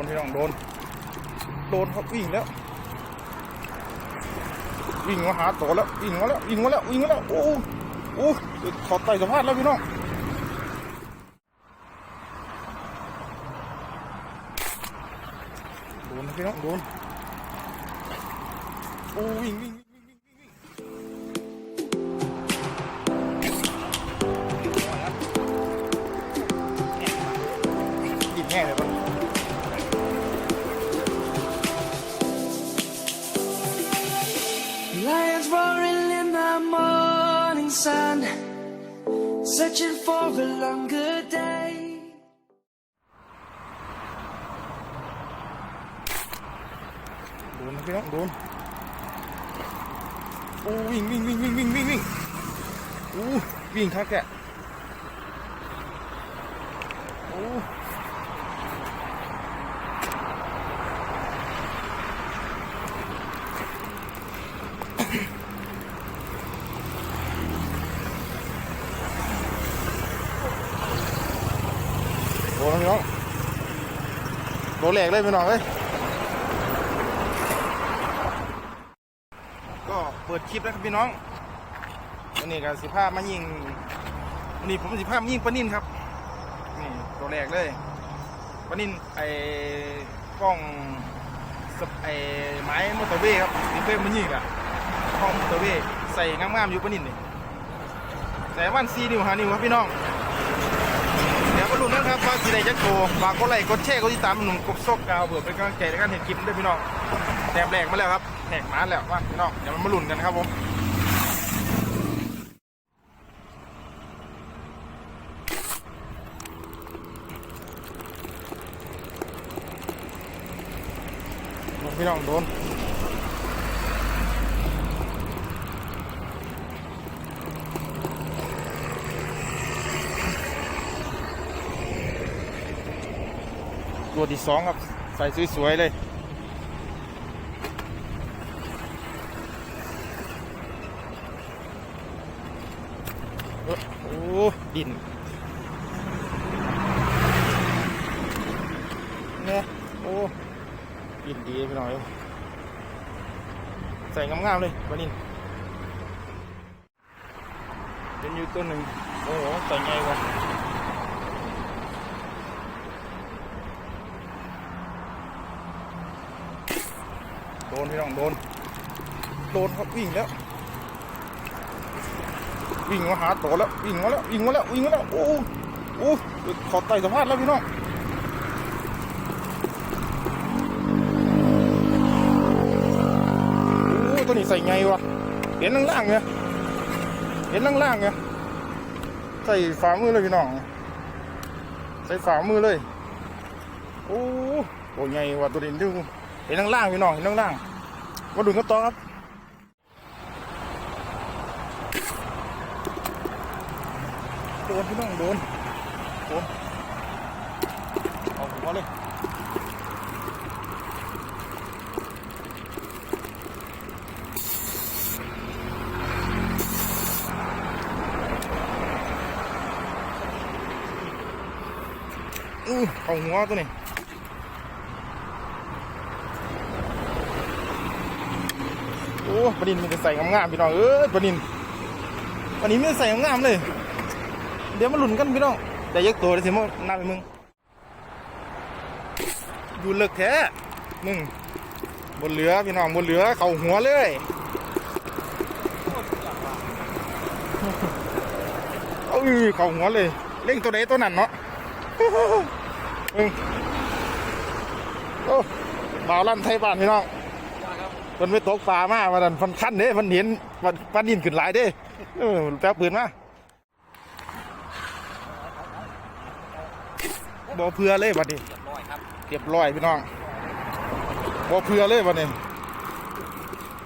นพี่น้องโดน โดนครับวิ่งแล้ว วิ่งมาหาตัวแล้ววิ่งมาแล้ววิ่งมาแล้ววิ่งมาแล้วโอ้โหโอ้โหขอไต่สะพานแล้วพี่น้องโดนพี่น้องโดนโอ้วิ่งวิ่ง Lions roaring in the morning sun, searching for a longer day. โดนนะพี่น้องโดนโอ้วิ่งวิ่งวิ่งวิ่งวิ่งวิ่งวิ่งโอ้วิ่งทักแกโอ้ โดนนะพี่น้องโดนแหลกเลยพี่น้องเอ้ยก็เปิดคลิปแล้วครับพี่น้องวันนี้ก็สิภาพมายิงวันนี้ผมสิภาพมายิงปลานินครับนี่ตัวแรกเลยปลานินไอ้กล้องไอ้ไม้มอเตอร์เวย์ครับนี่เพื่อนมันยิงอะกล้องมอเตอร์เวย์ใส่งามๆอยู่ปลานินนี่แต่วันซีนิวหานิวครับพี่น้องเดี๋ยวมาลุ้นกันครับ ว่ได้จักโตฝากกดไลค์กดแชร์กดติดตามหนุ่มกบซกกาวเผื่อเป็นกำลังใจในการเห็นคลิปด้วยพี่น้องแถบแรกมาแล้วครับแหกมาแล้วว่าพี่น้องเดี๋ยวมันมาลุ้นกันครับผมพี่น้องโดน ตัวที่สองครับ ใส่สวยๆเลย โอ้โหดินเนี่ยโอ้ดินดีพี่น้อย ใส่งามๆเลยวันนี้เป็นอยู่ตัวหนึ่งโอ้โหใส่ไงวะ ดนพี่น้องโดน โดนครับวิ่งแล้ว วิ่งมาหาตัวแล้ววิ่งมาแล้ววิ่งมาแล้ววิ่งมาแล้วโอ้โหโอ้ขอไต่สะพานแล้วพี่น้องโอ้ตัวนี้ใส่ไงวะเห็นล่างๆไงเห็นล่างๆไงใส่ฝ่ามือเลยพี่น้อง ใส่ฝ่ามือเลย โอ้โหโอ้ไงวะตัวนี้ดู เห็นล่างๆพี่น้องเห็นล่างๆมาดูกันต่อครับโดนพี่น้องโดนโดนเอาหัวเลยอู้เอาหัวตัวนี้โอ้ ปลานินมันจะใส่งามๆพี่น้องเอ้ยปนินปนินมันจะใส่งามๆเลย เดี๋ยวมาหลุนกันพี่น้องแต่ยักตัวเลยสิมั้งน้าไปมึงอยู่เลิกแท้มึงบนเหลือพี่น้องบนเหลือเข่าหัวเลยเอ้ยเข่าหัวเลยเล่งตัวไหนตัวนั้นเนาะมึงโอ้บ่าวลั่นไทยบ้านพี่น้อง มันไม่ตกปลามากมันฟันขั้นเด้มันเห็นมันปลาดินขึ้นหลายเด้เออแป๊บปืนมาบ่เพื่อเลยบัดนี้เรียบร้อยพี่น้องบ่เพื่อเลยบัดนี้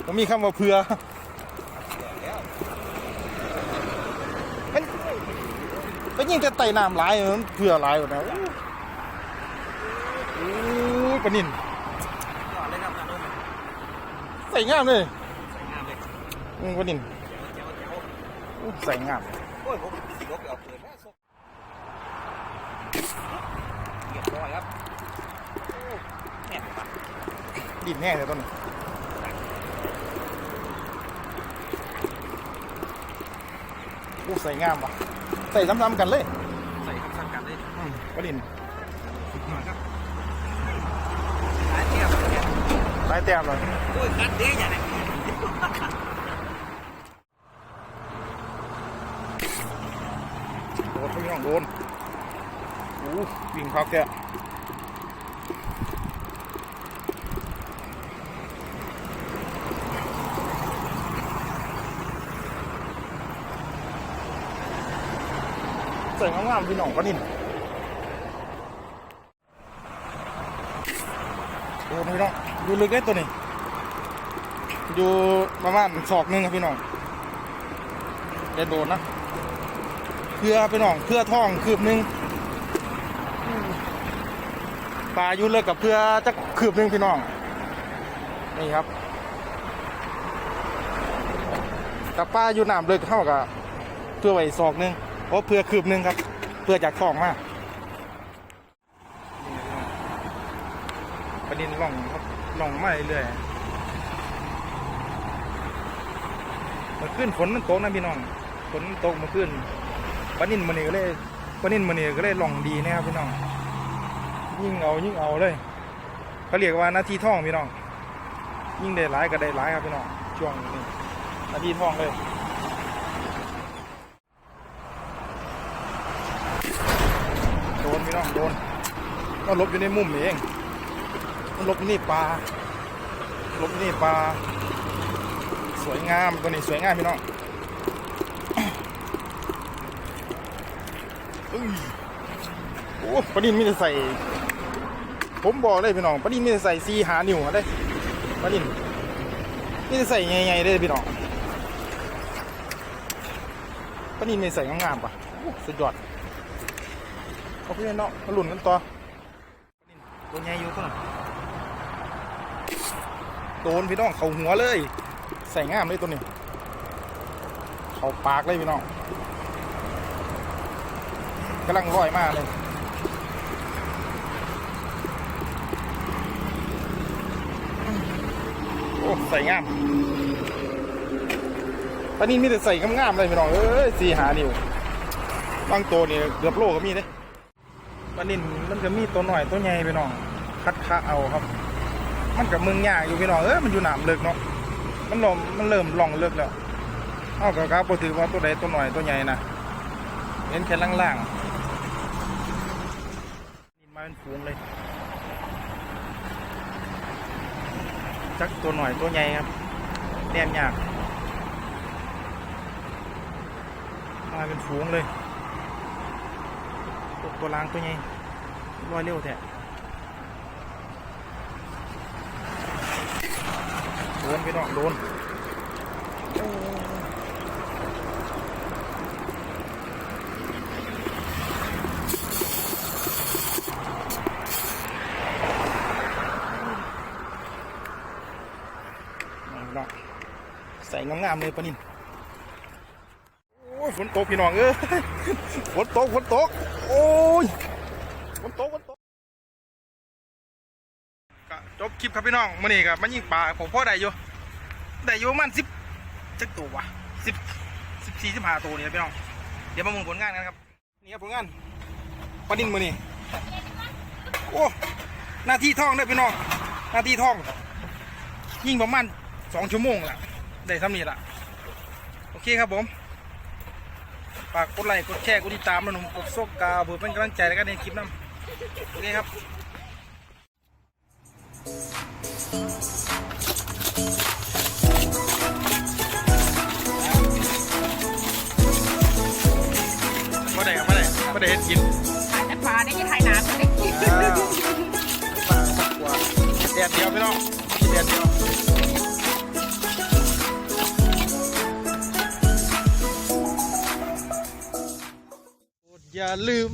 ผมมีคำว่าเพื่อมันมันยิ่งจะไต่น้ำหลายมันเพื่อหลายกว่านั้น โอ้ยปะนินใส่งามเลยอืมปะนินอู้ใส่งามโอ้ยผมสิลบไปเอาปืนมาส่งเรียบร้อยครับดินแน่เลยต้นอู้ใส่งามปะใส่ซ้ำๆกันเลย ใส่คำสั่งกันเลยอืมปลาดินมาครับหาเทียบเนี่ย หลายแต้มเลยโอ้ยคัดด้อย่างนี้โดนพี่น้องโดนอู้วิ่งพักแกใส่งามๆพี่น้องปลาดิน โดนพี่น้องอยู่ลึกได้ตัวนี้ อยู่ประมาณศอกนึงครับพี่น้องได้โดนนะเพื่อไปน้องเพื่อท่องคืบหนึงปลาอยู่เลิกกับเพื่อจะคืบหนึงพี่น้อง นี่ครับกับปลาอยู่น้ำเลิกเข้ากับเพื่อไว้ศอกนึงเพราะเพื่อคืบหนึงครับ เพื่อจากท้องมาก ประเด็นล่องครับล่องมาเรื่อยมันขึ้นฝนมันตกนะพี่น้องฝนตกมาขึ้นปนินมันนี่ก็เลยปนินมันนี่ก็เลยล่องดีนะครับพี่น้อง ยิ่งเอายิ่งเอาเลยเขาเรียกว่านาทีท่องพี่น้อง ยิ่งได้หลายก็ได้หลายครับพี่น้องช่วงนี้นาทีท่องเลยโดนพี่น้องโดนก็ลบอยู่ในมุมนี่เองมันห ลบนี่ปลาลบนี่ปลา สวยงามตัวนี้สวยงามพี่น้องอุ้ยโอ้ปลานินมีแต่ใส่ ผมบอกเลยพี่น้องปลานินมีแต่ใส่ซีหานิ้วอะได้ปลานินมีแต่ใส่ใหญ่ๆได้พี่น้องปลานินมีใส่งามๆปะสุดยอดเอาพี่เนาะมาหลุนกันต่อลานินตัวใหญ่อยู่ตัวนั้น ดนพี่น้องเขาหัวเลย ใส่งามเลยตัวนี้ เขาปากเลยพี่น้องกำลังลอยมากเลยโอ้ใส่งามปลานินมีแต่ใส่งามๆเลยพี่น้องเอ้ยสี่หานิ้วบางตัวนี่เกือบโลก็มีเด้ปลานินมันก็มีตัวหน่อยตัวใหญ่พี่น้อง คัดคะเอาครับ มันกับมึงยากอยู่พี่น้องเอ้ยมันอยู่หนามเลิกเนาะมันลมมันเริ่มล่องเลิกแล้วเอากระครับถือว่าตัวใดตัวหน่อยตัวใหญ่นะเห็นแค่ล่างๆนี่มาเป็นฝูงเลยจักตัวหน่อยตัวใหญ่ครับแนมยากมาเป็นฝูงเลยตัวตัวล้างตัวใหญ่ลอยเร็วแท้ ดนพี่น้องโดนโอ้พี่น้องใส่งามๆเลยปะนินโอ้ยฝนตกพี่น้องเอ้ยฝนตกฝนตก โอ้ยฝนตกฝนตก จบคลิปครับพี่น้องมื่อนี้กับมันยิงปลาผมพ่อได้อยู่ได้อยู่มันสิบจักตัววะสิบสิบสี่สิบห้าตัวนี่นะพี่น้องเดี๋ยวมามุงผลงานกันครับนี่ครับผลงานปลานินมือนี่โอ้หน้าที่ท่องได้พี่น้องหน้าที่ท่อง ยิ่งประมาณสองชั่วโมงละได้ทำนี่ละโอเคครับผมฝากกดไลค์กดแชร์กดติดตามแล้วหนุ่มกดโซกกาเพื่อเป็นกำลังใจในการในคลิปนั้นโอเคครับ มาได้ครับมาได้มาได้เห็ดกินถ่ายแต่ปลาได้ยี่ถ่ายน้ำได้กินอ้าวปลาสักกว่าแดดเดียวพี่น้องแดดเดียวอย่าลืม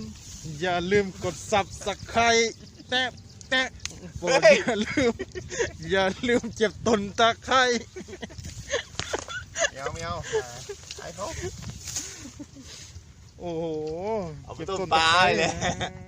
อย่าลืมกดซับสไครแตะแตะ โปรดอย่าลืม อย่าลืมเจ็บตนตะไคร้เมียวเมียวไอ้เขา โอ้โหเอาไปจ็บต้มตะปลาไคร้เลยอื